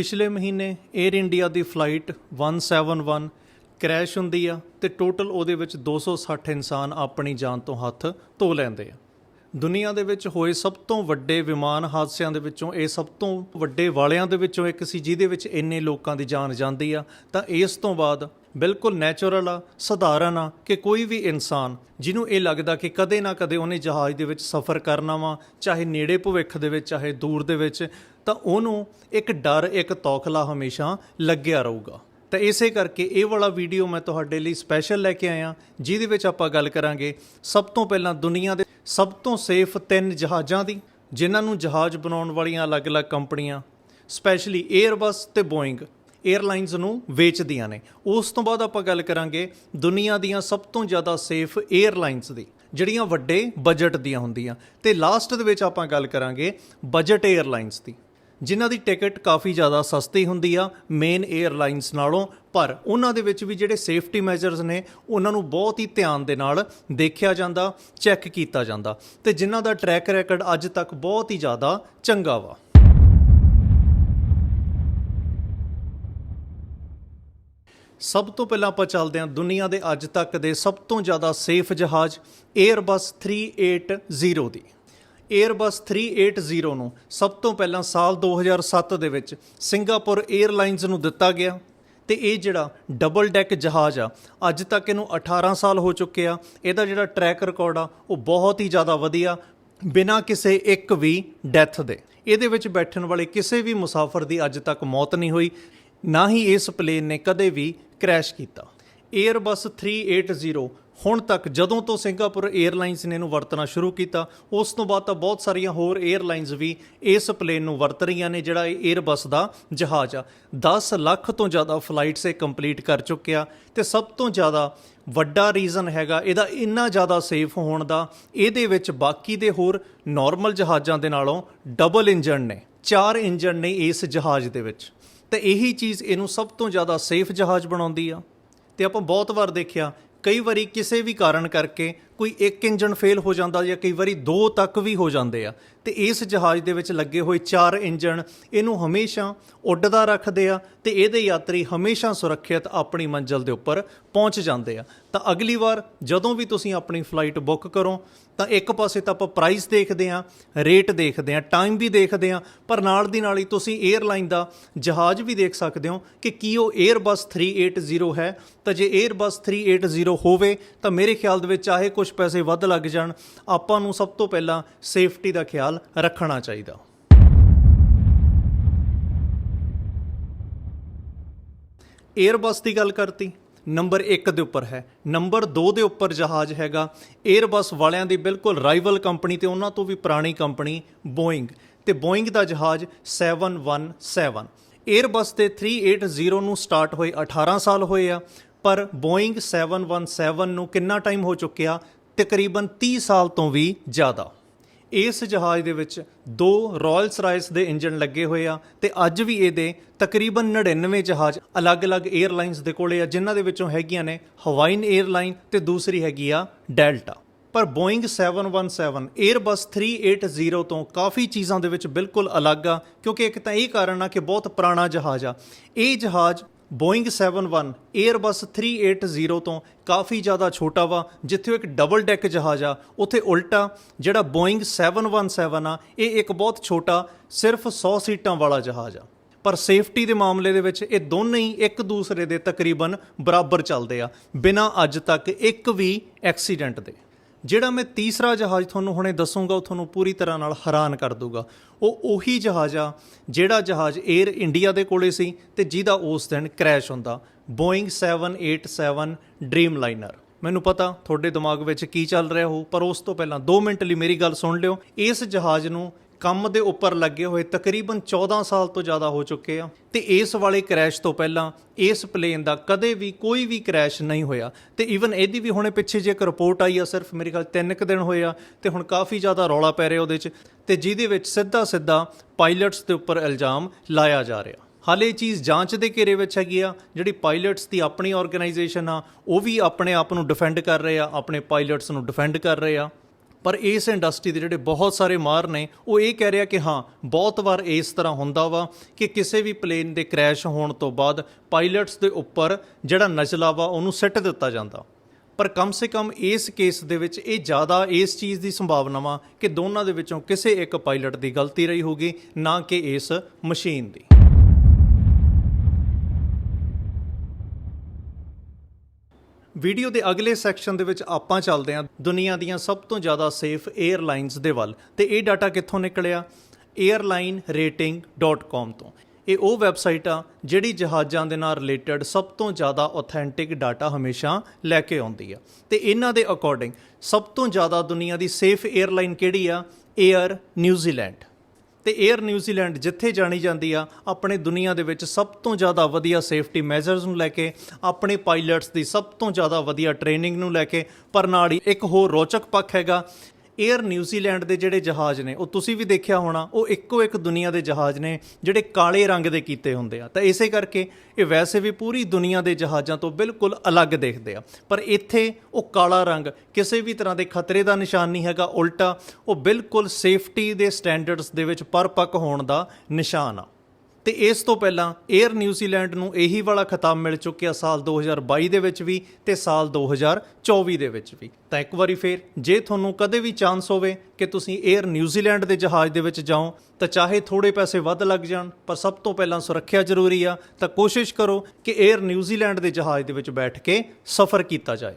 ਪਿਛਲੇ ਮਹੀਨੇ air India ਦੀ ਫਲਾਈਟ 171 ਕ੍ਰੈਸ਼ ਹੁੰਦੀ ਆ ਤੇ ਟੋਟਲ ਉਹਦੇ ਵਿੱਚ 260 ਇਨਸਾਨ ਆਪਣੀ ਜਾਨ ਤੋਂ ਹੱਥ ਧੋ ਲੈਂਦੇ ਆ। ਦੁਨੀਆ ਦੇ ਵਿੱਚ ਹੋਏ ਸਭ ਤੋਂ ਵੱਡੇ ਵਿਮਾਨ ਹਾਦਸਿਆਂ ਦੇ ਵਿੱਚੋਂ ਇਹ ਸਭ ਤੋਂ ਵੱਡੇ ਵਾਲਿਆਂ ਦੇ ਵਿੱਚੋਂ ਇੱਕ ਸੀ, ਜਿਹਦੇ ਵਿੱਚ ਇੰਨੇ ਲੋਕਾਂ ਦੀ ਜਾਨ ਜਾਂਦੀ ਆ। ਤਾਂ ਇਸ ਤੋਂ ਬਾਅਦ ਬਿਲਕੁਲ ਨੈਚੁਰਲ ਆ, ਸਧਾਰਨ ਆ ਕਿ ਕੋਈ ਵੀ ਇਨਸਾਨ ਜਿਹਨੂੰ ਇਹ ਲੱਗਦਾ ਕਿ ਕਦੇ ਨਾ ਕਦੇ ਉਹਨੇ ਜਹਾਜ਼ ਦੇ ਵਿੱਚ ਸਫ਼ਰ ਕਰਨਾ ਵਾ, ਚਾਹੇ ਨੇੜੇ ਭਵਿੱਖ ਦੇ ਵਿੱਚ, ਚਾਹੇ ਦੂਰ ਦੇ ਵਿੱਚ, ਤਾਂ ਉਹਨੂੰ ਇੱਕ ਡਰ, ਇੱਕ ਤੌਖਲਾ ਹਮੇਸ਼ਾ ਲੱਗਿਆ ਰਹੂਗਾ। ਤਾਂ ਇਸੇ ਕਰਕੇ ਇਹ ਵਾਲਾ ਵੀਡੀਓ ਮੈਂ ਤੁਹਾਡੇ ਲਈ ਸਪੈਸ਼ਲ ਲੈ ਕੇ ਆਇਆ, ਜਿਹਦੇ ਵਿੱਚ ਆਪਾਂ ਗੱਲ ਕਰਾਂਗੇ ਸਭ ਤੋਂ ਪਹਿਲਾਂ ਦੁਨੀਆ ਦੇ ਸਭ ਤੋਂ ਸੇਫ ਤਿੰਨ ਜਹਾਜ਼ਾਂ ਦੀ, ਜਿਨ੍ਹਾਂ ਨੂੰ ਜਹਾਜ਼ ਬਣਾਉਣ ਵਾਲੀਆਂ ਅਲੱਗ-ਅਲੱਗ ਕੰਪਨੀਆਂ ਸਪੈਸ਼ਲੀ 에ਅਰਬਸ ਤੇ ਬੋਇੰਗ ਏਅਰਲਾਈਨਸ ਨੂੰ ਵੇਚਦੀਆਂ ਨੇ। ਉਸ ਤੋਂ ਬਾਅਦ ਆਪਾਂ ਗੱਲ ਕਰਾਂਗੇ ਦੁਨੀਆ ਦੀਆਂ ਸਭ ਤੋਂ ਜ਼ਿਆਦਾ ਸੇਫ ਏਅਰਲਾਈਨਸ ਦੀ, ਜਿਹੜੀਆਂ ਵੱਡੇ ਬਜਟ ਦੀਆਂ ਹੁੰਦੀਆਂ। ਤੇ ਲਾਸਟ ਦੇ ਵਿੱਚ ਆਪਾਂ ਗੱਲ ਕਰਾਂਗੇ ਬਜਟ ਏਅਰਲਾਈਨਸ ਦੀ, ਜਿਨ੍ਹਾਂ ਦੀ ਟਿਕਟ ਕਾਫੀ ਜ਼ਿਆਦਾ ਸਸਤੀ ਹੁੰਦੀ ਆ ਮੇਨ 에ਅਰਲਾਈਨਸ ਨਾਲੋਂ। ਪਰ ਉਹਨਾਂ ਦੇ ਵਿੱਚ ਵੀ ਜਿਹੜੇ ਸੇਫਟੀ ਮੈਜਰਸ ਨੇ, ਉਹਨਾਂ ਨੂੰ ਬਹੁਤ ਹੀ ਧਿਆਨ ਦੇ ਨਾਲ ਦੇਖਿਆ ਜਾਂਦਾ ਚੈੱਕ ਕੀਤਾ ਜਾਂਦਾ। ਤੇ ਜਿਨ੍ਹਾਂ ਦਾ ਟਰੈਕ ਰੈਕਡ ਅੱਜ ਤੱਕ ਬਹੁਤ ਹੀ ਜ਼ਿਆਦਾ ਚੰਗਾ ਵਾ। ਸਭ ਤੋਂ ਪਹਿਲਾਂ ਆਪਾਂ ਚੱਲਦੇ ਹਾਂ ਦੁਨੀਆ ਦੇ ਅੱਜ ਤੱਕ ਦੇ ਸਭ ਤੋਂ ਜ਼ਿਆਦਾ ਸੇਫ ਜਹਾਜ਼ Airbus 380 ਦੀ। Airbus 380 ਨੂੰ ਸਭ ਤੋਂ ਪਹਿਲਾਂ ਸਾਲ 2007 ਦੇ ਵਿੱਚ ਸਿੰਗਾਪੁਰ 에ਅਰਲਾਈਨਸ ਨੂੰ ਦਿੱਤਾ ਗਿਆ ਤੇ ਇਹ ਜਿਹੜਾ ਡਬਲ ਡੈਕ ਜਹਾਜ਼ ਆ, ਅੱਜ ਤੱਕ ਇਹਨੂੰ 18 ਸਾਲ ਹੋ ਚੁੱਕੇ ਆ। ਇਹਦਾ ਜਿਹੜਾ ਟਰੈਕ ਰਿਕਾਰਡ ਆ, ਉਹ ਬਹੁਤ ਹੀ ਜ਼ਿਆਦਾ ਵਧੀਆ, ਬਿਨਾਂ ਕਿਸੇ ਇੱਕ ਵੀ ਡੈਥ ਦੇ। ਇਹਦੇ ਵਿੱਚ ਬੈਠਣ ਵਾਲੇ ਕਿਸੇ ਵੀ ਮੁਸਾਫਰ ਦੀ ਅੱਜ ਤੱਕ ਮੌਤ ਨਹੀਂ ਹੋਈ, ਨਾ ਹੀ ਇਸ ਪਲੇਨ ਨੇ ਕਦੇ ਵੀ ਕ੍ਰੈਸ਼ ਕੀਤਾ। 에ਅਰਬਸ 380 ਹੁਣ ਤੱਕ ਜਦੋਂ ਤੋਂ ਸਿੰਗਾਪੁਰ 에ਅਰਲਾਈਨਸ ਨੇ ਇਹਨੂੰ ਵਰਤਣਾ ਸ਼ੁਰੂ ਕੀਤਾ, ਉਸ ਤੋਂ ਬਾਅਦ ਤਾਂ ਬਹੁਤ ਸਾਰੀਆਂ ਹੋਰ 에ਅਰਲਾਈਨਸ ਵੀ ਇਸ ਪਲੇਨ ਨੂੰ ਵਰਤ ਰਹੀਆਂ ਨੇ, ਜਿਹੜਾ ਇਹ 에ਅਰਬਸ ਦਾ ਜਹਾਜ਼ ਆ। 10 ਲੱਖ ਤੋਂ ਜ਼ਿਆਦਾ ਫਲਾਈਟਸ ਇਹ ਕੰਪਲੀਟ ਕਰ ਚੁੱਕਿਆ ਤੇ ਸਭ ਤੋਂ ਜ਼ਿਆਦਾ ਵੱਡਾ ਰੀਜ਼ਨ ਹੈਗਾ, ਇਹਦਾ ਇੰਨਾ ਜ਼ਿਆਦਾ ਸੇਫ ਹੋਣ ਦਾ, ਇਹਦੇ ਵਿੱਚ ਬਾਕੀ ਦੇ ਹੋਰ ਨਾਰਮਲ ਜਹਾਜ਼ਾਂ ਦੇ ਨਾਲੋਂ ਡਬਲ ਇੰਜਣ ਨੇ, ਚਾਰ ਇੰਜਣ ਨੇ ਇਸ ਜਹਾਜ਼ ਦੇ ਵਿੱਚ। ਤਾਂ ਇਹੀ ਚੀਜ਼ ਇਹਨੂੰ ਸਭ ਤੋਂ ਜ਼ਿਆਦਾ ਸੇਫ ਜਹਾਜ਼ ਬਣਾਉਂਦੀ ਆ। ਤੇ ਆਪਾਂ ਬਹੁਤ ਵਾਰ ਦੇਖਿਆ, ਕਈ ਵਾਰੀ ਕਿਸੇ ਵੀ ਕਾਰਨ ਕਰਕੇ ਕੋਈ ਇੱਕ ਇੰਜਣ ਫੇਲ ਹੋ ਜਾਂਦਾ ਜਾਂ ਕਈ ਵਾਰੀ ਦੋ ਤੱਕ ਵੀ ਹੋ ਜਾਂਦੇ ਆ, ਤੇ ਇਸ ਜਹਾਜ਼ ਦੇ ਵਿੱਚ ਲੱਗੇ ਹੋਏ ਚਾਰ ਇੰਜਣ ਇਹਨੂੰ ਹਮੇਸ਼ਾ ਉੱਡਦਾ ਰੱਖਦੇ ਆ ਤੇ ਇਹਦੇ ਯਾਤਰੀ ਹਮੇਸ਼ਾ ਸੁਰੱਖਿਅਤ ਆਪਣੀ ਮੰਜ਼ਿਲ ਦੇ ਉੱਪਰ ਪਹੁੰਚ ਜਾਂਦੇ ਆ। ਤਾਂ ਅਗਲੀ ਵਾਰ ਜਦੋਂ ਵੀ ਤੁਸੀਂ ਆਪਣੀ ਫਲਾਈਟ ਬੁੱਕ ਕਰੋ, ਤਾਂ ਇੱਕ ਪਾਸੇ ਤਾਂ ਆਪਾਂ ਪ੍ਰਾਈਸ ਦੇਖਦੇ ਆ, ਰੇਟ ਦੇਖਦੇ ਆ, ਟਾਈਮ ਵੀ ਦੇਖਦੇ ਆ, ਪਰ ਨਾਲ ਦੀ ਨਾਲ ਹੀ ਤੁਸੀਂ 에ਅਰਲਾਈਨ ਦਾ ਜਹਾਜ਼ ਵੀ ਦੇਖ ਸਕਦੇ ਹੋ ਕਿ ਕੀ ਉਹ 에ਅਰਬਸ 380 ਹੈ। ਤਾਂ ਜੇ 에ਅਰਬਸ 380 ਹੋਵੇ, ਤਾਂ ਮੇਰੇ ਖਿਆਲ ਦੇ ਵਿੱਚ ਚਾਹੇ ਕੁਝ ਕੁਝ ਪੈਸੇ ਵੱਧ ਲੱਗ ਜਾਣ, ਆਪਾਂ ਨੂੰ ਸਭ ਤੋਂ ਪਹਿਲਾਂ ਸੇਫਟੀ ਦਾ ਖਿਆਲ ਰੱਖਣਾ ਚਾਹੀਦਾ। 에ਅਰਬਸ ਦੀ ਗੱਲ ਕਰਤੀ, ਨੰਬਰ 1 ਦੇ ਉੱਪਰ ਹੈ। ਨੰਬਰ 2 ਦੇ ਉੱਪਰ ਜਹਾਜ਼ ਹੈਗਾ। 에ਅਰਬਸ ਵਾਲਿਆਂ ਦੀ ਬਿਲਕੁਲ ਰਾਈਵਲ ਕੰਪਨੀ ਤੇ ਉਹਨਾਂ ਤੋਂ ਵੀ ਪੁਰਾਣੀ ਕੰਪਨੀ ਬੋਇੰਗ ਤੇ ਬੋਇੰਗ ਦਾ ਜਹਾਜ਼ 717 에ਅਰਬਸ ਦੇ 380 ਨੂੰ ਸਟਾਰਟ ਹੋਏ 18 ਸਾਲ ਹੋਏ ਆ, ਪਰ ਬੋਇੰਗ 717 ਨੂੰ ਕਿੰਨਾ ਟਾਈਮ ਹੋ ਚੁੱਕਿਆ? ਤਕਰੀਬਨ 30 ਸਾਲ ਤੋਂ ਵੀ ਜ਼ਿਆਦਾ। ਇਸ ਜਹਾਜ਼ ਦੇ ਵਿੱਚ ਦੋ ਰਾਇਲਸ ਰਾਇਸ ਦੇ ਇੰਜਣ ਲੱਗੇ ਹੋਏ ਆ ਤੇ ਅੱਜ ਵੀ ਇਹਦੇ ਤਕਰੀਬਨ 99 ਜਹਾਜ਼ ਅਲੱਗ-ਅਲੱਗ 에ਅਰਲਾਈਨਸ ਦੇ ਕੋਲੇ ਆ, ਜਿਨ੍ਹਾਂ ਦੇ ਵਿੱਚੋਂ ਹੈਗੀਆਂ ਨੇ ਹਵਾਈਨ 에ਅਰਲਾਈਨ ਤੇ ਦੂਸਰੀ ਹੈਗੀ ਆ ਡੈਲਟਾ ਪਰ Boeing 717 Airbus 380 ਤੋਂ ਕਾਫੀ ਚੀਜ਼ਾਂ ਦੇ ਵਿੱਚ ਬਿਲਕੁਲ ਅਲੱਗ ਆ, ਕਿਉਂਕਿ ਇੱਕ ਤਾਂ ਇਹ ਕਾਰਨ ਆ ਕਿ ਬਹੁਤ ਪੁਰਾਣਾ ਜਹਾਜ਼ ਆ। ਇਹ ਜਹਾਜ਼ ਬੋਇੰਗ 71 에ਅਰਬਸ 380 ਤੋਂ ਕਾਫੀ ਜ਼ਿਆਦਾ ਛੋਟਾ ਵਾ, ਜਿੱਥੇ ਉਹ ਇੱਕ ਡਬਲ ਡੈਕ ਜਹਾਜ਼ ਆ, ਉੱਥੇ ਉਲਟਾ ਜਿਹੜਾ ਬੋਇੰਗ 717 ਆ, ਇਹ ਇੱਕ ਬਹੁਤ ਛੋਟਾ, ਸਿਰਫ 100 ਸੀਟਾਂ ਵਾਲਾ ਜਹਾਜ਼ ਆ। ਪਰ ਸੇਫਟੀ ਦੇ ਮਾਮਲੇ ਦੇ ਵਿੱਚ ਇਹ ਦੋਨੇ ਹੀ ਇੱਕ ਦੂਸਰੇ ਦੇ ਤਕਰੀਬਨ ਬਰਾਬਰ ਚੱਲਦੇ ਆ, ਬਿਨਾਂ ਅੱਜ ਤੱਕ ਇੱਕ ਵੀ ਐਕਸੀਡੈਂਟ ਦੇ। ਜਿਹੜਾ ਮੈਂ ਤੀਸਰਾ ਜਹਾਜ਼ ਤੁਹਾਨੂੰ ਹੁਣੇ ਦੱਸੂਗਾ, ਉਹ ਤੁਹਾਨੂੰ ਪੂਰੀ ਤਰ੍ਹਾਂ ਨਾਲ ਹੈਰਾਨ ਕਰ ਦੂਗਾ ਉਹ ਉਹੀ ਜਹਾਜ਼ ਆ, ਜਿਹੜਾ ਜਹਾਜ਼ 에ਅਰ ਇੰਡੀਆ ਦੇ ਕੋਲੇ ਸੀ ਤੇ ਜਿਹਦਾ ਉਸ ਦਿਨ ਕ੍ਰੈਸ਼ ਹੁੰਦਾ। ਬੋਇੰਗ 787 ਡ੍ਰੀਮ ਲਾਈਨਰ ਮੈਨੂੰ ਪਤਾ ਤੁਹਾਡੇ ਦਿਮਾਗ ਵਿੱਚ ਕੀ ਚੱਲ ਰਿਹਾ ਹੋ ਪਰ ਉਸ ਤੋਂ ਪਹਿਲਾਂ 2 ਮਿੰਟ ਲਈ ਮੇਰੀ ਗੱਲ ਸੁਣ ਲਿਓ। ਇਸ ਜਹਾਜ਼ ਨੂੰ ਕੰਮ ਦੇ ਉੱਪਰ ਲੱਗੇ ਹੋਏ ਤਕਰੀਬਨ 14 ਸਾਲ ਤੋਂ ਜ਼ਿਆਦਾ ਹੋ ਚੁੱਕੇ ਆ। ਤੇ ਇਸ ਵਾਲੇ ਕ੍ਰੈਸ਼ ਤੋਂ ਪਹਿਲਾਂ ਇਸ ਪਲੇਨ ਦਾ ਕਦੇ ਵੀ ਕੋਈ ਵੀ ਕ੍ਰੈਸ਼ ਨਹੀਂ ਹੋਇਆ। ਤੇ ਈਵਨ ਇਹਦੀ ਵੀ ਹੁਣੇ ਪਿੱਛੇ ਜੇ ਇੱਕ ਰਿਪੋਰਟ ਆਈ ਆ, ਸਿਰਫ ਮੇਰੇ ਖਿਆਲ 3 ਕੁ ਦਿਨ ਹੋਏ ਆ, ਤੇ ਹੁਣ ਕਾਫੀ ਜ਼ਿਆਦਾ ਰੌਲਾ ਪੈ ਰਿਹਾ ਉਹਦੇ 'ਚ। ਤੇ ਜਿਹਦੇ ਵਿੱਚ ਸਿੱਧਾ ਸਿੱਧਾ ਪਾਇਲਟਸ ਦੇ ਉੱਪਰ ਇਲਜ਼ਾਮ ਲਾਇਆ ਜਾ ਰਿਹਾ। ਹਾਲੇ ਇਹ ਚੀਜ਼ ਜਾਂਚ ਦੇ ਘੇਰੇ ਵਿੱਚ ਹੈਗੀ ਆ, ਜਿਹੜੀ ਪਾਇਲਟਸ ਦੀ ਆਪਣੀ ਆਰਗੇਨਾਈਜੇਸ਼ਨ ਆ, ਉਹ ਵੀ ਆਪਣੇ ਆਪ ਨੂੰ ਡਿਫੈਂਡ ਕਰ ਰਹੇ ਆ, ਆਪਣੇ ਪਾਇਲਟਸ ਨੂੰ ਡਿਫੈਂਡ ਕਰ ਰਹੇ ਆ। ਪਰ ਇਸ ਇੰਡਸਟਰੀ ਦੇ ਜਿਹੜੇ ਬਹੁਤ ਸਾਰੇ ਮਾਹਰ ਨੇ, ਉਹ ਇਹ ਕਹਿ ਰਿਹਾ ਕਿ ਹਾਂ, ਬਹੁਤ ਵਾਰ ਇਸ ਤਰ੍ਹਾਂ ਹੁੰਦਾ ਵਾ ਕਿ ਕਿਸੇ ਵੀ ਪਲੇਨ ਦੇ ਕ੍ਰੈਸ਼ ਹੋਣ ਤੋਂ ਬਾਅਦ ਪਾਇਲਟਸ ਦੇ ਉੱਪਰ ਜਿਹੜਾ ਨਜ਼ਲਾ ਵਾ, ਉਹਨੂੰ ਸਿੱਟ ਦਿੱਤਾ ਜਾਂਦਾ। ਪਰ ਕਮ ਸੇ ਕਮ ਇਸ ਕੇਸ ਦੇ ਵਿੱਚ ਇਹ ਜ਼ਿਆਦਾ ਇਸ ਚੀਜ਼ ਦੀ ਸੰਭਾਵਨਾ ਵਾ ਕਿ ਦੋਨਾਂ ਦੇ ਵਿੱਚੋਂ ਕਿਸੇ ਇੱਕ ਪਾਇਲਟ ਦੀ ਗਲਤੀ ਰਹੀ ਹੋਗੀ ਨਾ ਕਿ ਇਸ ਮਸ਼ੀਨ ਦੀ। ਵੀਡੀਓ ਦੇ ਅਗਲੇ ਸੈਕਸ਼ਨ ਦੇ ਵਿੱਚ ਆਪਾਂ ਚੱਲਦੇ ਹਾਂ ਦੁਨੀਆ ਦੀਆਂ ਸਭ ਤੋਂ ਜ਼ਿਆਦਾ ਸੇਫ 에ਅਰਲਾਈਨਸ ਦੇ ਵੱਲ। ਤੇ ਇਹ ਡਾਟਾ ਕਿੱਥੋਂ ਨਿਕਲਿਆ? airlinerating.com ਤੋਂ। ਇਹ ਉਹ ਵੈਬਸਾਈਟ ਆ ਜਿਹੜੀ ਜਹਾਜ਼ਾਂ ਦੇ ਨਾਲ ਰਿਲੇਟਡ ਸਭ ਤੋਂ ਜ਼ਿਆਦਾ ਆਥੈਂਟਿਕ ਡਾਟਾ ਹਮੇਸ਼ਾ ਲੈ ਕੇ ਆਉਂਦੀ ਆ। ਤੇ ਇਹਨਾਂ ਦੇ ਅਕੋਰਡਿੰਗ ਸਭ ਤੋਂ ਜ਼ਿਆਦਾ ਦੁਨੀਆ ਦੀ ਸੇਫ 에ਅਰਲਾਈਨ ਕਿਹੜੀ ਆ? 에ਅਰ ਨਿਊਜ਼ੀਲੈਂਡ ਤੇ 에ਅਰ ਨਿਊਜ਼ੀਲੈਂਡ ਜਿੱਥੇ ਜਾਣੀ ਜਾਂਦੀ ਆ, ਆਪਣੇ ਦੁਨੀਆ ਦੇ ਵਿੱਚ ਸਭ ਤੋਂ ਜ਼ਿਆਦਾ ਵਧੀਆ ਸੇਫਟੀ ਮੈਜ਼ਰਸ ਨੂੰ ਲੈ ਕੇ, ਆਪਣੇ ਪਾਇਲਟਸ ਦੀ ਸਭ ਤੋਂ ਜ਼ਿਆਦਾ ਵਧੀਆ ਟ੍ਰੇਨਿੰਗ ਨੂੰ ਲੈ ਕੇ, ਪਰ ਨਾਲ ਹੀ ਇੱਕ ਹੋਰ ਰੋਚਕ ਪੱਖ ਹੈਗਾ 에ਅਰ ਨਿਊਜ਼ੀਲੈਂਡ ਦੇ ਜਿਹੜੇ ਜਹਾਜ਼ ਨੇ, ਉਹ ਤੁਸੀਂ ਵੀ ਦੇਖਿਆ ਹੋਣਾ, ਉਹ ਇੱਕੋ ਇੱਕ ਦੁਨੀਆ ਦੇ ਜਹਾਜ਼ ਨੇ ਜਿਹੜੇ ਕਾਲੇ ਰੰਗ ਦੇ ਕੀਤੇ ਹੁੰਦੇ ਆ। ਤਾਂ ਇਸੇ ਕਰਕੇ ਇਹ ਵੈਸੇ ਵੀ ਪੂਰੀ ਦੁਨੀਆ ਦੇ ਜਹਾਜ਼ਾਂ ਤੋਂ ਬਿਲਕੁਲ ਅਲੱਗ ਦੇਖਦੇ ਆ। ਪਰ ਇੱਥੇ ਉਹ ਕਾਲਾ ਰੰਗ ਕਿਸੇ ਵੀ ਤਰ੍ਹਾਂ ਦੇ ਖਤਰੇ ਦਾ ਨਿਸ਼ਾਨ ਨਹੀਂ ਹੈਗਾ, ਉਲਟਾ ਉਹ ਬਿਲਕੁਲ ਸੇਫਟੀ ਦੇ ਸਟੈਂਡਰਡਸ ਦੇ ਵਿੱਚ ਪਰਪੱਕ ਹੋਣ ਦਾ ਨਿਸ਼ਾਨ ਆ। ਤੇ ਇਸ ਤੋਂ ਪਹਿਲਾਂ 에ਅਰ ਨਿਊਜ਼ੀਲੈਂਡ ਨੂੰ ਇਹੀ ਵਾਲਾ ਖਿਤਾਬ ਮਿਲ ਚੁੱਕਿਆ ਸਾਲ 2022 ਦੇ ਵਿੱਚ ਵੀ ਤੇ ਸਾਲ 2024 ਦੇ ਵਿੱਚ ਵੀ। ਤਾਂ ਇੱਕ ਵਾਰੀ ਫੇਰ, ਜੇ ਤੁਹਾਨੂੰ ਕਦੇ ਵੀ ਚਾਂਸ ਹੋਵੇ ਕਿ ਤੁਸੀਂ 에ਅਰ ਨਿਊਜ਼ੀਲੈਂਡ ਦੇ ਜਹਾਜ਼ ਦੇ ਵਿੱਚ ਜਾਓ, ਤਾਂ ਚਾਹੇ ਥੋੜੇ ਪੈਸੇ ਵੱਧ ਲੱਗ ਜਾਣ, ਪਰ ਸਭ ਤੋਂ ਪਹਿਲਾਂ ਸੁਰੱਖਿਆ ਜ਼ਰੂਰੀ ਆ, ਤਾਂ ਕੋਸ਼ਿਸ਼ ਕਰੋ ਕਿ 에ਅਰ ਨਿਊਜ਼ੀਲੈਂਡ ਦੇ ਜਹਾਜ਼ ਦੇ ਵਿੱਚ ਬੈਠ ਕੇ ਸਫ਼ਰ ਕੀਤਾ ਜਾਏ।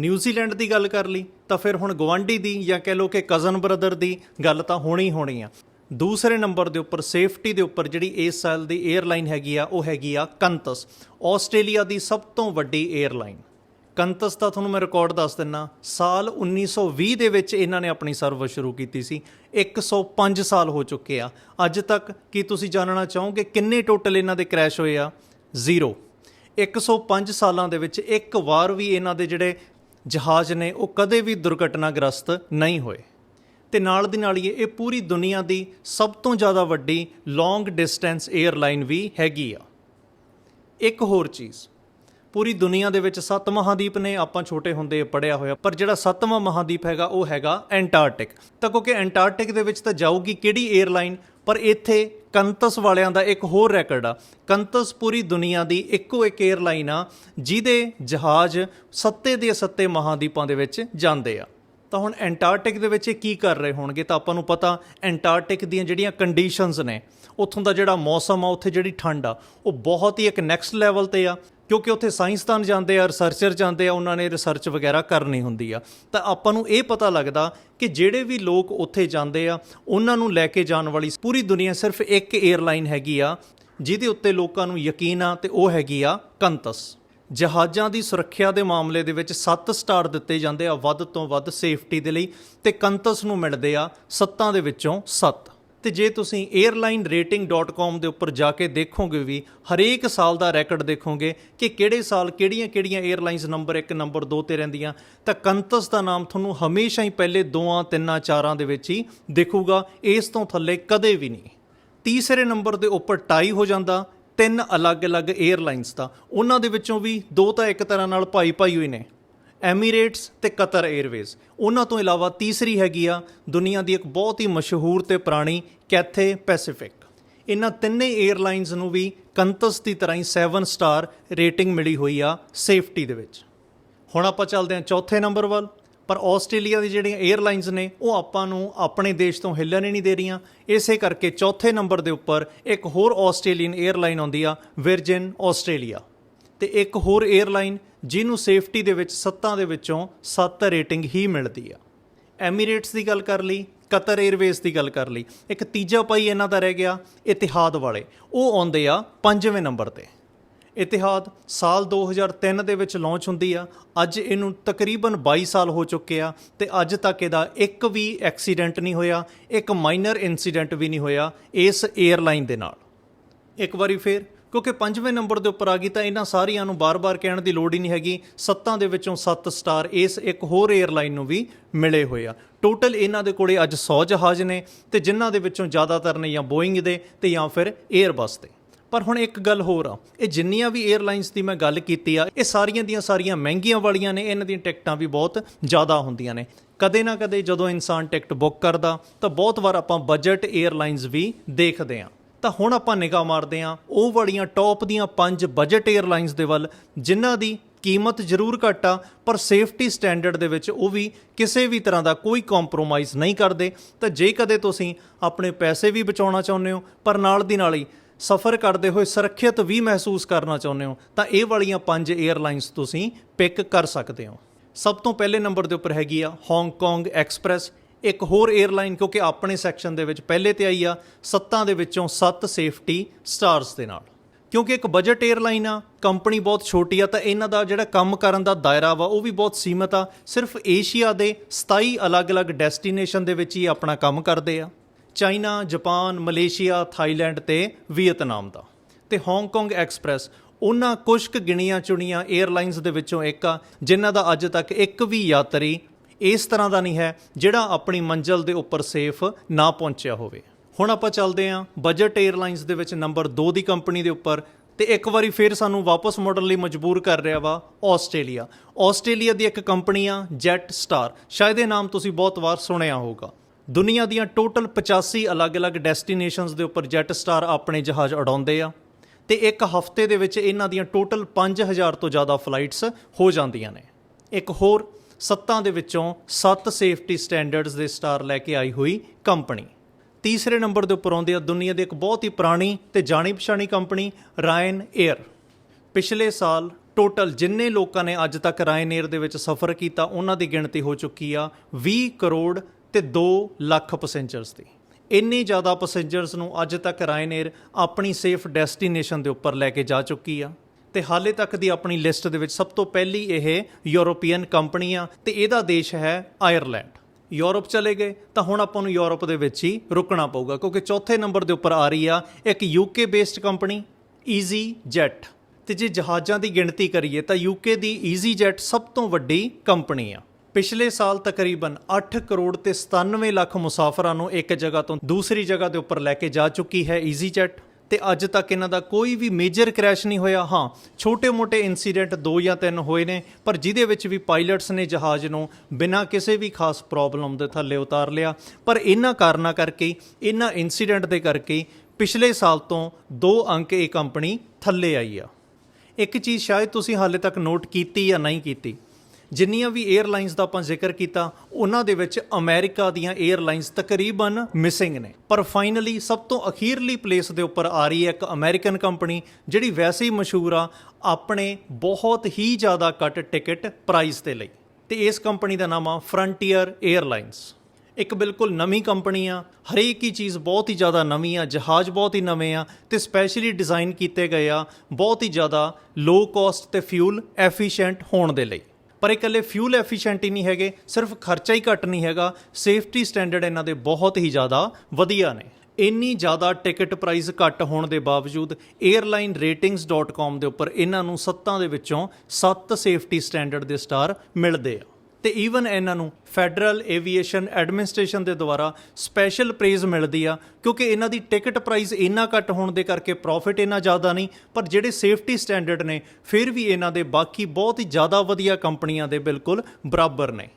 ਨਿਊਜ਼ੀਲੈਂਡ ਦੀ ਗੱਲ ਕਰ ਲਈ, ਤਾਂ ਫਿਰ ਹੁਣ ਗਵਾਂਢੀ ਦੀ ਜਾਂ ਕਹਿ ਲਓ ਕਿ ਕਜ਼ਨ ਬ੍ਰਦਰ ਦੀ ਗੱਲ ਤਾਂ ਹੋਣੀ ਹੋਣੀ ਆ। ਦੂਸਰੇ ਨੰਬਰ ਦੇ ਉੱਪਰ ਸੇਫਟੀ ਦੇ ਉੱਪਰ ਜਿਹੜੀ ਇਸ ਸਾਲ ਦੀ 에ਅਰਲਾਈਨ ਹੈਗੀ ਆ, ਉਹ ਹੈਗੀ ਆ ਕੰਤਸ ਆਸਟ੍ਰੇਲੀਆ ਦੀ ਸਭ ਤੋਂ ਵੱਡੀ 에ਅਰਲਾਈਨ ਕੰਤਸ ਦਾ ਤੁਹਾਨੂੰ ਮੈਂ ਰਿਕਾਰਡ ਦੱਸ ਦਿੰਨਾ, ਸਾਲ 1920 ਦੇ ਵਿੱਚ ਇਹਨਾਂ ਨੇ ਆਪਣੀ ਸਰਵਿਸ ਸ਼ੁਰੂ ਕੀਤੀ ਸੀ। 105 ਸਾਲ ਹੋ ਚੁੱਕੇ ਆ। ਅੱਜ ਤੱਕ ਕੀ ਤੁਸੀਂ ਜਾਣਨਾ ਚਾਹੋਗੇ ਕਿੰਨੇ ਟੋਟਲ ਇਹਨਾਂ ਦੇ ਕ੍ਰੈਸ਼ ਹੋਏ ਆ? ਜ਼ੀਰੋ 105 ਸਾਲਾਂ ਦੇ ਵਿੱਚ ਇੱਕ ਵਾਰ ਵੀ ਇਹਨਾਂ ਦੇ ਜਿਹੜੇ ਜਹਾਜ਼ ਨੇ ਉਹ ਕਦੇ ਵੀ ਦੁਰਘਟਨਾਗ੍ਰਸਤ ਨਹੀਂ ਹੋਏ। ਤੇ ਨਾਲ ਦੀ ਨਾਲ ਹੀ ਇਹ ਪੂਰੀ ਦੁਨੀਆ ਦੀ ਸਭ ਤੋਂ ਜ਼ਿਆਦਾ ਵੱਡੀ ਲੌਂਗ ਡਿਸਟੈਂਸ 에ਅਰਲਾਈਨ ਵੀ ਹੈਗੀ ਆ। ਇੱਕ ਹੋਰ ਚੀਜ਼ ਪੂਰੀ ਦੁਨੀਆ ਦੇ ਵਿੱਚ ਸੱਤ ਮਹਾਦੀਪ ਨੇ ਆਪਾਂ ਛੋਟੇ ਹੁੰਦੇ ਪੜਿਆ ਹੋਇਆ, ਪਰ ਜਿਹੜਾ ਸੱਤਵਾਂ ਮਹਾਦੀਪ ਹੈਗਾ, ਉਹ ਹੈਗਾ ਐਂਟਾਰਕਟਿਕ ਤਾਂ ਕਿਉਂਕਿ ਐਂਟਾਰਕਟਿਕ ਦੇ ਵਿੱਚ ਤਾਂ ਜਾਊਗੀ ਕਿਹੜੀ 에ਅਰਲਾਈਨ ਪਰ ਇੱਥੇ ਕੰਤਸ ਵਾਲਿਆਂ ਦਾ ਇੱਕ ਹੋਰ ਰੈਕੋਰਡ ਆ। ਕੰਤਸ ਪੂਰੀ ਦੁਨੀਆ ਦੀ ਇੱਕੋ ਇੱਕ 에ਅਰਲਾਈਨ ਆ, ਜਿਹਦੇ ਜਹਾਜ਼ ਸੱਤੇ ਦੇ ਸੱਤੇ ਮਹਾਦੀਪਾਂ ਦੇ ਵਿੱਚ ਜਾਂਦੇ ਆ। ਤਾਂ ਹੁਣ ਐਂਟਾਰਕਟਿਕ ਦੇ ਵਿੱਚ ਇਹ ਕੀ ਕਰ ਰਹੇ ਹੋਣਗੇ, ਤਾਂ ਆਪਾਂ ਨੂੰ ਪਤਾ ਐਂਟਾਰਕਟਿਕ ਦੀਆਂ ਜਿਹੜੀਆਂ ਕੰਡੀਸ਼ਨਸ ਨੇ, ਉੱਥੋਂ ਦਾ ਜਿਹੜਾ ਮੌਸਮ ਆ, ਉੱਥੇ ਜਿਹੜੀ ਠੰਡ ਆ, ਉਹ ਬਹੁਤ ਹੀ ਇੱਕ ਨੈਕਸਟ ਲੈਵਲ ਤੇ ਆ। ਕਿਉਂਕਿ ਉੱਥੇ ਸਾਇੰਸਦਾਨ ਜਾਂਦੇ ਆ ਰਿਸਰਚਰ ਜਾਂਦੇ ਆ, ਉਹਨਾਂ ਨੇ ਰਿਸਰਚ ਵਗੈਰਾ ਕਰਨੀ ਹੁੰਦੀ ਆ। ਤਾਂ ਆਪਾਂ ਨੂੰ ਇਹ ਪਤਾ ਲੱਗਦਾ ਕਿ ਜਿਹੜੇ ਵੀ ਲੋਕ ਉੱਥੇ ਜਾਂਦੇ ਆ, ਉਹਨਾਂ ਨੂੰ ਲੈ ਕੇ ਜਾਣ ਵਾਲੀ ਪੂਰੀ ਦੁਨੀਆ ਸਿਰਫ ਇੱਕ 에ਅਰਲਾਈਨ ਹੈਗੀ ਆ, ਜਿਹਦੇ ਉੱਤੇ ਲੋਕਾਂ ਨੂੰ ਯਕੀਨ ਆ ਤੇ ਉਹ ਹੈਗੀ ਆ ਕੰਤਸ। ਜਹਾਜ਼ਾਂ ਦੀ ਸੁਰੱਖਿਆ ਦੇ ਮਾਮਲੇ ਦੇ ਵਿੱਚ 7 ਸਟਾਰ ਦਿੱਤੇ ਜਾਂਦੇ ਆ ਵੱਧ ਤੋਂ ਵੱਧ ਸੇਫਟੀ ਦੇ ਲਈ ਤੇ ਕੰਤਸ ਨੂੰ ਮਿਲਦੇ ਆ 7 ਦੇ ਵਿੱਚੋਂ 7 ਤੇ ਜੇ ਤੁਸੀਂ airlinerating.com ਦੇ ਉੱਪਰ ਜਾ ਕੇ ਦੇਖੋਗੇ ਵੀ ਹਰੇਕ ਸਾਲ ਦਾ ਰੈਕੋਰਡ ਦੇਖੋਗੇ ਕਿ ਕਿਹੜੇ ਸਾਲ ਕਿਹੜੀਆਂ-ਕਿਹੜੀਆਂ 에ਅਰਲਾਈਨਸ ਨੰਬਰ 1 ਨੰਬਰ 2 ਤੇ ਰਹਿੰਦੀਆਂ, ਤਾਂ ਕੰਤਸ ਦਾ ਨਾਮ ਤੁਹਾਨੂੰ ਹਮੇਸ਼ਾ ਹੀ ਪਹਿਲੇ ਦੋਆਂ, ਤਿੰਨਾਂ, ਚਾਰਾਂ ਦੇ ਵਿੱਚ ਹੀ ਦਿਖੂਗਾ। ਇਸ ਤੋਂ ਥੱਲੇ ਕਦੇ ਵੀ ਨਹੀਂ। ਤੀਸਰੇ ਨੰਬਰ ਦੇ ਉੱਪਰ ਟਾਈ ਹੋ ਜਾਂਦਾ, ਤਿੰਨ ਅਲੱਗ-ਅਲੱਗ 에ਅਰਲਾਈਨਸ ਦਾ। ਉਹਨਾਂ ਦੇ ਵਿੱਚੋਂ ਵੀ ਦੋ ਤਾਂ ਇੱਕ ਤਰ੍ਹਾਂ ਨਾਲ ਭਾਈ ਭਾਈ ਹੋਈ ਨੇ। ਐਮੀਰੇਟਸ ਤੇ ਕਤਰ 에ਅਰਵੇਜ਼ ਉਹਨਾਂ ਤੋਂ ਇਲਾਵਾ ਤੀਸਰੀ ਹੈਗੀ ਆ ਦੁਨੀਆ ਦੀ ਇੱਕ ਬਹੁਤ ਹੀ ਮਸ਼ਹੂਰ ਤੇ ਪੁਰਾਣੀ ਕੈਥੇ ਪੈਸੀਫਿਕ ਇਹਨਾਂ ਤਿੰਨੇ 에ਅਰਲਾਈਨਸ ਨੂੰ ਵੀ ਕੰਤਸ ਦੀ ਤਰ੍ਹਾਂ ਹੀ 7 ਸਟਾਰ ਰੇਟਿੰਗ ਮਿਲੀ ਹੋਈ ਆ ਸੇਫਟੀ ਦੇ ਵਿੱਚ। ਹੁਣ ਆਪਾਂ ਚੱਲਦੇ ਹਾਂ ਚੌਥੇ ਨੰਬਰ ਵੱਲ। ਪਰ ਆਸਟ੍ਰੇਲੀਆ ਦੀ ਜਿਹੜੀਆਂ 에ਅਰਲਾਈਨਸ ਨੇ, ਉਹ ਆਪਾਂ ਨੂੰ ਆਪਣੇ ਦੇਸ਼ ਤੋਂ ਹਿੱਲਣ ਹੀ ਨਹੀਂ ਦੇ ਰਹੀਆਂ। ਇਸੇ ਕਰਕੇ ਚੌਥੇ ਨੰਬਰ ਦੇ ਉੱਪਰ ਇੱਕ ਹੋਰ ਆਸਟ੍ਰੇਲੀਅਨ 에ਅਰਲਾਈਨ ਆਉਂਦੀ ਆ ਵਿਰਜਨ ਆਸਟ੍ਰੇਲੀਆ ਤੇ ਇੱਕ ਹੋਰ 에ਅਰਲਾਈਨ ਜਿਹਨੂੰ ਸੇਫਟੀ ਦੇ ਵਿੱਚ, ਸੱਤਾਂ ਦੇ ਵਿੱਚੋਂ ਸੱਤ ਰੇਟਿੰਗ ਹੀ ਮਿਲਦੀ ਆ। ਐਮੀਰੇਟਸ ਦੀ ਗੱਲ ਕਰ ਲਈ ਕਤਰ 에ਅਰਵੇਜ਼ ਦੀ ਗੱਲ ਕਰ ਲਈ। ਇੱਕ ਤੀਜਾ ਪਾਈ ਇਹਨਾਂ ਦਾ ਰਹਿ ਗਿਆ, ਇਤਿਹਾਦ ਵਾਲੇ। ਉਹ ਆਉਂਦੇ ਆ ਪੰਜਵੇਂ ਨੰਬਰ ਤੇ। ਇਤਿਹਾਦ ਸਾਲ 2003 ਦੇ ਵਿੱਚ ਲਾਂਚ ਹੁੰਦੀ ਆ। ਅੱਜ ਇਹਨੂੰ ਤਕਰੀਬਨ 22 ਸਾਲ ਹੋ ਚੁੱਕੇ ਆ ਤੇ ਅੱਜ ਤੱਕ ਇਹਦਾ ਇੱਕ ਵੀ ਐਕਸੀਡੈਂਟ ਨਹੀਂ ਹੋਇਆ, ਇੱਕ ਮਾਈਨਰ ਇਨਸੀਡੈਂਟ ਵੀ ਨਹੀਂ ਹੋਇਆ ਇਸ 에ਅਰਲਾਈਨ ਦੇ ਨਾਲ। ਇੱਕ ਵਾਰੀ ਫੇਰ ਕਿਉਂਕਿ ਪੰਜਵੇਂ ਨੰਬਰ ਦੇ ਉੱਪਰ ਆ ਗਈ ਤਾਂ ਇਹਨਾਂ ਸਾਰੀਆਂ ਨੂੰ ਬਾਰ-ਬਾਰ ਕਹਿਣ ਦੀ ਲੋੜ ਹੀ ਨਹੀਂ ਹੈਗੀ। ਸੱਤਾਂ ਦੇ ਵਿੱਚੋਂ ਸੱਤ ਸਟਾਰ ਇਸ ਇੱਕ ਹੋਰ 에ਅਰਲਾਈਨ ਨੂੰ ਵੀ ਮਿਲੇ ਹੋਏ ਆ। ਟੋਟਲ ਇਹਨਾਂ ਦੇ ਕੋਲੇ ਅੱਜ 100 ਜਹਾਜ਼ ਨੇ ਤੇ ਜਿਨ੍ਹਾਂ ਦੇ ਵਿੱਚੋਂ ਜ਼ਿਆਦਾਤਰ ਨੇ ਜਾਂ ਬੋਇੰਗ ਦੇ ਤੇ ਜਾਂ ਫਿਰ 에ਅਰਬਸ ਦੇ। ਪਰ ਹੁਣ ਇੱਕ ਗੱਲ ਹੋਰ ਆ, ਇਹ ਜਿੰਨੀਆਂ ਵੀ 에ਅਰਲਾਈਨਸ ਦੀ ਮੈਂ ਗੱਲ ਕੀਤੀ ਆ, ਇਹ ਸਾਰੀਆਂ ਦੀਆਂ ਸਾਰੀਆਂ ਮਹਿੰਗੀਆਂ ਵਾਲੀਆਂ ਨੇ, ਇਹਨਾਂ ਦੀਆਂ ਟਿਕਟਾਂ ਵੀ ਬਹੁਤ ਜ਼ਿਆਦਾ ਹੁੰਦੀਆਂ ਨੇ। ਕਦੇ ਨਾ ਕਦੇ ਜਦੋਂ ਇਨਸਾਨ ਟਿਕਟ ਬੁੱਕ ਕਰਦਾ, ਤਾਂ ਬਹੁਤ ਵਾਰ ਆਪਾਂ ਬਜਟ 에ਅਰਲਾਈਨਸ ਵੀ ਦੇਖਦੇ ਆ। ਤਾਂ ਹੁਣ ਆਪਾਂ ਨਿਗਾਹ ਮਾਰਦੇ ਹਾਂ, ਉਹ ਵਾਲੀਆਂ ਟੌਪ ਦੀਆਂ ਪੰਜ ਬਜਟ 에ਅਰਲਾਈਨਸ ਦੇ ਵੱਲ, ਜਿਨ੍ਹਾਂ ਦੀ ਕੀਮਤ ਜ਼ਰੂਰ ਘੱਟ ਆ, ਪਰ ਸੇਫਟੀ ਸਟੈਂਡਰਡ ਦੇ ਵਿੱਚ ਉਹ ਵੀ ਕਿਸੇ ਵੀ ਤਰ੍ਹਾਂ ਦਾ ਕੋਈ ਕੰਪਰੋਮਾਈਜ਼ ਨਹੀਂ ਕਰਦੇ। ਤਾਂ ਜੇ ਕਦੇ ਤੁਸੀਂ ਆਪਣੇ ਪੈਸੇ ਵੀ ਬਚਾਉਣਾ ਚਾਹੁੰਦੇ ਹੋ, ਪਰ ਨਾਲ ਦੀ ਨਾਲ ਹੀ ਸਫ਼ਰ ਕਰਦੇ ਹੋਏ ਸੁਰੱਖਿਅਤ ਵੀ ਮਹਿਸੂਸ ਕਰਨਾ ਚਾਹੁੰਦੇ ਹੋ, ਤਾਂ ਇਹ ਵਾਲੀਆਂ ਪੰਜ 에ਅਰਲਾਈਨਸ ਤੁਸੀਂ ਪਿਕ ਕਰ ਸਕਦੇ ਹੋ। ਸਭ ਤੋਂ ਪਹਿਲੇ ਨੰਬਰ ਦੇ ਉੱਪਰ ਹੈਗੀ ਆ ਹਾਂਗਕਾਂਗ ਐਕਸਪ੍ਰੈਸ ਇੱਕ ਹੋਰ 에ਅਰਲਾਈਨ ਕਿਉਂਕਿ ਆਪਣੇ ਸੈਕਸ਼ਨ ਦੇ ਵਿੱਚ ਪਹਿਲੇ ਤੇ ਆਈ ਆ, ਸੱਤਾਂ ਦੇ ਵਿੱਚੋਂ ਸੱਤ ਸੇਫਟੀ ਸਟਾਰਸ ਦੇ ਨਾਲ। ਕਿਉਂਕਿ ਇੱਕ ਬਜਟ 에ਅਰਲਾਈਨ ਆ ਕੰਪਨੀ ਬਹੁਤ ਛੋਟੀ ਆ, ਤਾਂ ਇਹਨਾਂ ਦਾ ਜਿਹੜਾ ਕੰਮ ਕਰਨ ਦਾ ਦਾਇਰਾ ਵਾ, ਉਹ ਵੀ ਬਹੁਤ ਸੀਮਤ ਆ। ਸਿਰਫ ਏਸ਼ੀਆ ਦੇ 27 ਅਲੱਗ-ਅਲੱਗ ਡੈਸਟੀਨੇਸ਼ਨ ਦੇ ਵਿੱਚ ਹੀ ਆਪਣਾ ਕੰਮ ਕਰਦੇ ਆ। ਚਾਈਨਾ, ਜਾਪਾਨ, ਮਲੇਸ਼ੀਆ, ਥਾਈਲੈਂਡ ਤੇ ਵੀਅਤਨਾਮ ਦਾ। ਤੇ ਹਾਂਗਕਾਂਗ ਐਕਸਪ੍ਰੈਸ ਉਹਨਾਂ ਕੁਸ਼ਕ ਗਿਣੀਆਂ ਚੁਣੀਆਂ 에ਅਰਲਾਈਨਸ ਦੇ ਵਿੱਚੋਂ ਇੱਕ ਆ, ਜਿਨ੍ਹਾਂ ਦਾ ਅੱਜ ਤੱਕ ਇੱਕ ਵੀ ਯਾਤਰੀ ਇਸ ਤਰ੍ਹਾਂ ਦਾ ਨਹੀਂ ਹੈ ਜਿਹੜਾ ਆਪਣੀ ਮੰਜ਼ਲ ਦੇ ਉੱਪਰ ਸੇਫ ਨਾ ਪਹੁੰਚਿਆ ਹੋਵੇ। ਹੁਣ ਆਪਾਂ ਚੱਲਦੇ ਹਾਂ ਬਜਟ 에ਅਰਲਾਈਨਸ ਦੇ ਵਿੱਚ ਨੰਬਰ 2 ਦੀ ਕੰਪਨੀ ਦੇ ਉੱਪਰ ਤੇ ਇੱਕ ਵਾਰੀ ਫਿਰ ਸਾਨੂੰ ਵਾਪਸ ਮੁੜਨ ਲਈ ਮਜਬੂਰ ਕਰ ਰਿਹਾ ਵਾ ਆਸਟ੍ਰੇਲੀਆ। ਆਸਟ੍ਰੇਲੀਆ ਦੀ ਇੱਕ ਕੰਪਨੀ ਆ ਜੈਟ ਸਟਾਰ। ਸ਼ਾਇਦ ਇਹ ਨਾਮ ਤੁਸੀਂ ਬਹੁਤ ਵਾਰ ਸੁਣਿਆ ਹੋਊਗਾ। ਦੁਨੀਆ ਦੀਆਂ ਟੋਟਲ 85 ਅਲੱਗ-ਅਲੱਗ ਡੈਸਟੀਨੇਸ਼ਨਸ ਦੇ ਉੱਪਰ ਜੈਟ ਸਟਾਰ ਆਪਣੇ ਜਹਾਜ਼ ਉਡਾਉਂਦੇ ਆ ਤੇ ਇੱਕ ਹਫ਼ਤੇ ਦੇ ਵਿੱਚ ਇਹਨਾਂ ਦੀਆਂ ਟੋਟਲ 5000 ਤੋਂ ਜ਼ਿਆਦਾ ਫਲਾਈਟਸ ਹੋ ਜਾਂਦੀਆਂ ਨੇ। ਇੱਕ ਹੋਰ ਸੱਤਾਂ ਦੇ ਵਿੱਚੋਂ ਸੱਤ ਸੇਫਟੀ ਸਟੈਂਡਰਡਸ ਦੇ ਸਟਾਰ ਲੈ ਕੇ ਆਈ ਹੋਈ ਕੰਪਨੀ। ਤੀਸਰੇ ਨੰਬਰ ਦੇ ਉੱਪਰ ਆਉਂਦੀ ਹੈ ਦੁਨੀਆ ਦੀ ਇੱਕ ਬਹੁਤ ਹੀ ਪੁਰਾਣੀ ਤੇ ਜਾਣੀ ਪਛਾਣੀ ਕੰਪਨੀ ਰਾਇਨ 에ਅਰ ਪਿਛਲੇ ਸਾਲ ਟੋਟਲ ਜਿੰਨੇ ਲੋਕਾਂ ਨੇ ਅੱਜ ਤੱਕ ਰਾਇਨ 에ਅਰ ਦੇ ਵਿੱਚ ਸਫ਼ਰ ਕੀਤਾ, ਉਹਨਾਂ ਦੀ ਗਿਣਤੀ ਹੋ ਚੁੱਕੀ ਆ 20 ਕਰੋੜ ਤੇ 2 ਲੱਖ ਪੈਸੇਂਜਰਸ ਦੀ। ਇੰਨੇ ਜ਼ਿਆਦਾ ਪੈਸੇਂਜਰਸ ਨੂੰ ਅੱਜ ਤੱਕ ਰਾਇਨ 에ਅਰ ਆਪਣੀ ਸੇਫ ਡੈਸਟੀਨੇਸ਼ਨ ਦੇ ਉੱਪਰ ਲੈ ਕੇ ਜਾ ਚੁੱਕੀ ਆ। ਤੇ ਹਾਲੇ ਤੱਕ ਦੀ ਆਪਣੀ ਲਿਸਟ ਦੇ ਵਿੱਚ ਸਭ ਤੋਂ ਪਹਿਲੀ ਇਹ ਯੂਰੋਪੀਅਨ ਕੰਪਨੀ ਆ ਤੇ ਇਹਦਾ ਦੇਸ਼ ਹੈ ਆਇਰਲੈਂਡ। ਯੂਰਪ ਚਲੇ ਗਏ, ਤਾਂ ਹੁਣ ਆਪਾਂ ਨੂੰ ਯੂਰਪ ਦੇ ਵਿੱਚ ਹੀ ਰੁਕਣਾ ਪਊਗਾ, ਕਿਉਂਕਿ ਚੌਥੇ ਨੰਬਰ ਦੇ ਉੱਪਰ ਆ ਰਹੀ ਆ ਇੱਕ UK based company, easyJet. ਤੇ ਜੇ ਜਹਾਜ਼ਾਂ ਦੀ ਗਿਣਤੀ ਕਰੀਏ, ਤਾਂ ਯੂਕੇ ਦੀ ਈਜ਼ੀ ਜੈਟ ਸਭ ਤੋਂ ਵੱਡੀ ਕੰਪਨੀ ਆ। ਪਿਛਲੇ ਸਾਲ ਤਕਰੀਬਨ 8 ਕਰੋੜ ਤੇ 97 ਲੱਖ ਮੁਸਾਫਰਾਂ ਨੂੰ ਇੱਕ ਜਗ੍ਹਾ ਤੋਂ ਦੂਸਰੀ ਜਗ੍ਹਾ ਦੇ ਉੱਪਰ ਲੈ ਕੇ ਜਾ ਚੁੱਕੀ ਹੈ ਈਜ਼ੀ ਜੈਟ। ਤੇ ਅੱਜ ਤੱਕ ਇਹਨਾਂ ਦਾ ਕੋਈ ਵੀ ਮੇਜਰ ਕ੍ਰੈਸ਼ ਨਹੀਂ ਹੋਇਆ। ਹਾਂ, ਛੋਟੇ-ਮੋਟੇ ਇਨਸੀਡੈਂਟ ਦੋ ਜਾਂ ਤਿੰਨ ਹੋਏ ਨੇ, ਪਰ ਜਿਹਦੇ ਵਿੱਚ ਵੀ ਪਾਇਲਟਸ ਨੇ ਜਹਾਜ਼ ਨੂੰ ਬਿਨਾਂ ਕਿਸੇ ਵੀ ਖਾਸ ਪ੍ਰੋਬਲਮ ਦੇ ਥੱਲੇ ਉਤਾਰ ਲਿਆ। ਪਰ ਇਹਨਾਂ ਕਾਰਨਾਂ ਕਰਕੇ, ਇਹਨਾਂ ਇਨਸੀਡੈਂਟ ਦੇ ਕਰਕੇ ਪਿਛਲੇ ਸਾਲ ਤੋਂ ਦੋ ਅੰਕ ਇਹ ਕੰਪਨੀ ਥੱਲੇ ਆਈ ਆ। ਇੱਕ ਚੀਜ਼ ਸ਼ਾਇਦ ਤੁਸੀਂ ਹਾਲੇ ਤੱਕ ਨੋਟ ਕੀਤੀ ਜਾਂ ਨਹੀਂ ਕੀਤੀ ਜਿੰਨੀਆਂ ਵੀ 에ਅਰਲਾਈਨਸ ਦਾ ਆਪਾਂ ਜ਼ਿਕਰ ਕੀਤਾ, ਉਹਨਾਂ ਦੇ ਵਿੱਚ ਅਮਰੀਕਾ ਦੀਆਂ 에ਅਰਲਾਈਨਸ ਤਕਰੀਬਨ ਮਿਸਿੰਗ ਨੇ। ਪਰ ਫਾਈਨਲੀ ਸਭ ਤੋਂ ਅਖੀਰਲੀ ਪਲੇਸ ਦੇ ਉੱਪਰ ਆ ਰਹੀ ਹੈ ਇੱਕ ਅਮਰੀਕਨ ਕੰਪਨੀ ਜਿਹੜੀ ਵੈਸੇ ਹੀ ਮਸ਼ਹੂਰ ਆ, ਆਪਣੇ ਬਹੁਤ ਹੀ ਜ਼ਿਆਦਾ ਕੱਟ ਟਿਕਟ ਪ੍ਰਾਈਸ ਤੇ ਲਈ। ਤੇ ਇਸ ਕੰਪਨੀ ਦਾ ਨਾਮ ਆ ਫਰੰਟੀਅਰ 에ਅਰਲਾਈਨਸ ਇੱਕ ਬਿਲਕੁਲ ਨਵੀਂ ਕੰਪਨੀ ਆ, ਹਰੇਕ ਹੀ ਚੀਜ਼ ਬਹੁਤ ਹੀ ਜ਼ਿਆਦਾ ਨਵੀਂ ਆ, ਜਹਾਜ਼ ਬਹੁਤ ਹੀ ਨਵੇਂ ਆ, ਤੇ ਸਪੈਸ਼ਲੀ ਡਿਜ਼ਾਈਨ ਕੀਤੇ ਗਏ ਆ, ਬਹੁਤ ਹੀ ਜ਼ਿਆਦਾ ਲੋ ਕਾਸਟ ਤੇ ਫਿਊਲ ਐਫੀਸ਼ੀਐਂਟ ਹੋਣ ਦੇ ਲਈ। ਪਰ ਇਹ ਇਕੱਲੇ ਫਿਊਲ ਐਫੀਸ਼ੀਐਂਟ ਹੀ ਨਹੀਂ ਹੈਗੇ, ਸਿਰਫ ਖਰਚਾ ਹੀ ਘੱਟ ਨਹੀਂ ਹੈਗਾ ਸੇਫਟੀ ਸਟੈਂਡਰਡ ਇਹਨਾਂ ਦੇ ਬਹੁਤ ਹੀ ਜ਼ਿਆਦਾ ਵਧੀਆ ਨੇ। ਇੰਨੀ ਜ਼ਿਆਦਾ ਟਿਕਟ ਪ੍ਰਾਈਸ ਘੱਟ ਹੋਣ ਦੇ ਬਾਵਜੂਦ airlineratings.com ਦੇ ਉੱਪਰ ਇਹਨਾਂ ਨੂੰ ਸੱਤਾਂ ਦੇ ਵਿੱਚੋਂ 7 ਸੇਫਟੀ ਸਟੈਂਡਰਡ ਦੇ ਸਟਾਰ ਮਿਲਦੇ ਆ। ਤੇ ਈਵਨ ਇਹਨਾਂ ਨੂੰ ਫੈਡਰਲ ਏਵੀਏਸ਼ਨ ਐਡਮਿਨਿਸਟ੍ਰੇਸ਼ਨ ਦੇ ਦੁਆਰਾ ਸਪੈਸ਼ਲ ਪ੍ਰੇਜ਼ ਮਿਲਦੀ ਆ, ਕਿਉਂਕਿ ਇਹਨਾਂ ਦੀ ਟਿਕਟ ਪ੍ਰਾਈਸ ਇੰਨਾ ਘੱਟ ਹੋਣ ਦੇ ਕਰਕੇ ਪ੍ਰੋਫਿਟ ਇੰਨਾ ਜ਼ਿਆਦਾ ਨਹੀਂ, ਪਰ ਜਿਹੜੇ ਸੇਫਟੀ ਸਟੈਂਡਰਡ ਨੇ, ਫਿਰ ਵੀ ਇਹਨਾਂ ਦੇ ਬਾਕੀ ਬਹੁਤ ਹੀ ਜ਼ਿਆਦਾ ਵਧੀਆ ਕੰਪਨੀਆਂ ਦੇ ਬਿਲਕੁਲ ਬਰਾਬਰ ਨੇ।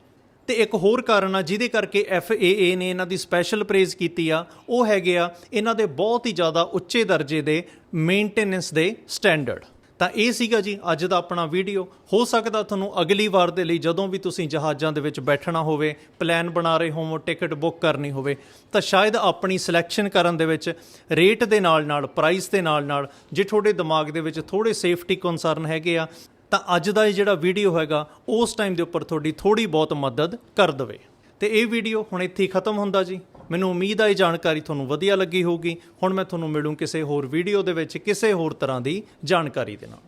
ਤੇ ਇੱਕ ਹੋਰ ਕਾਰਨ ਆ, ਜਿਹਦੇ ਕਰਕੇ FAA ਨੇ ਇਹਨਾਂ ਦੀ ਸਪੈਸ਼ਲ ਪ੍ਰੇਜ਼ ਕੀਤੀ ਆ, ਉਹ ਹੈਗੇ ਆ, ਇਹਨਾਂ ਦੇ ਬਹੁਤ ਹੀ ਜ਼ਿਆਦਾ ਉੱਚੇ ਦਰਜੇ ਦੇ ਮੇਨਟੇਨੈਂਸ ਦੇ ਸਟੈਂਡਰਡ ਤਾਂ ਇਹ ਸੀਗਾ ਜੀ, ਅੱਜ ਦਾ ਆਪਣਾ ਵੀਡੀਓ। ਹੋ ਸਕਦਾ ਤੁਹਾਨੂੰ ਅਗਲੀ ਵਾਰ ਦੇ ਲਈ ਜਦੋਂ ਵੀ ਤੁਸੀਂ ਜਹਾਜ਼ਾਂ ਦੇ ਵਿੱਚ ਬੈਠਣਾ ਹੋਵੇ ਪਲਾਨ ਬਣਾ ਰਹੇ ਹੋਵੋ, ਟਿਕਟ ਬੁੱਕ ਕਰਨੀ ਹੋਵੇ, ਤਾਂ ਸ਼ਾਇਦ ਆਪਣੀ ਸਿਲੈਕਸ਼ਨ ਕਰਨ ਦੇ ਵਿੱਚ ਰੇਟ ਦੇ ਨਾਲ ਨਾਲ ਪ੍ਰਾਈਸ ਦੇ ਨਾਲ ਨਾਲ ਜੇ ਤੁਹਾਡੇ ਦਿਮਾਗ ਦੇ ਵਿੱਚ ਥੋੜੇ ਸੇਫਟੀ ਕਨਸਰਨ ਹੈਗੇ ਆ, ਤਾਂ ਅੱਜ ਦਾ ਇਹ ਜਿਹੜਾ ਵੀਡੀਓ ਹੈਗਾ, ਉਸ ਟਾਈਮ ਦੇ ਉੱਪਰ ਤੁਹਾਡੀ ਥੋੜੀ ਬਹੁਤ ਮਦਦ ਕਰ ਦਵੇ। ਤੇ ਇਹ ਵੀਡੀਓ ਹੁਣ ਇੱਥੇ ਹੀ ਖਤਮ ਹੁੰਦਾ ਜੀ। ਮੈਨੂੰ ਉਮੀਦ ਹੈ ਇਹ ਜਾਣਕਾਰੀ ਤੁਹਾਨੂੰ ਵਧੀਆ ਲੱਗੀ ਹੋਊਗੀ। ਹੁਣ ਮੈਂ ਤੁਹਾਨੂੰ ਮਿਲੂੰ ਕਿਸੇ ਹੋਰ ਵੀਡੀਓ ਦੇ ਵਿੱਚ, ਕਿਸੇ ਹੋਰ ਤਰ੍ਹਾਂ ਦੀ ਜਾਣਕਾਰੀ ਦੇ ਨਾਲ।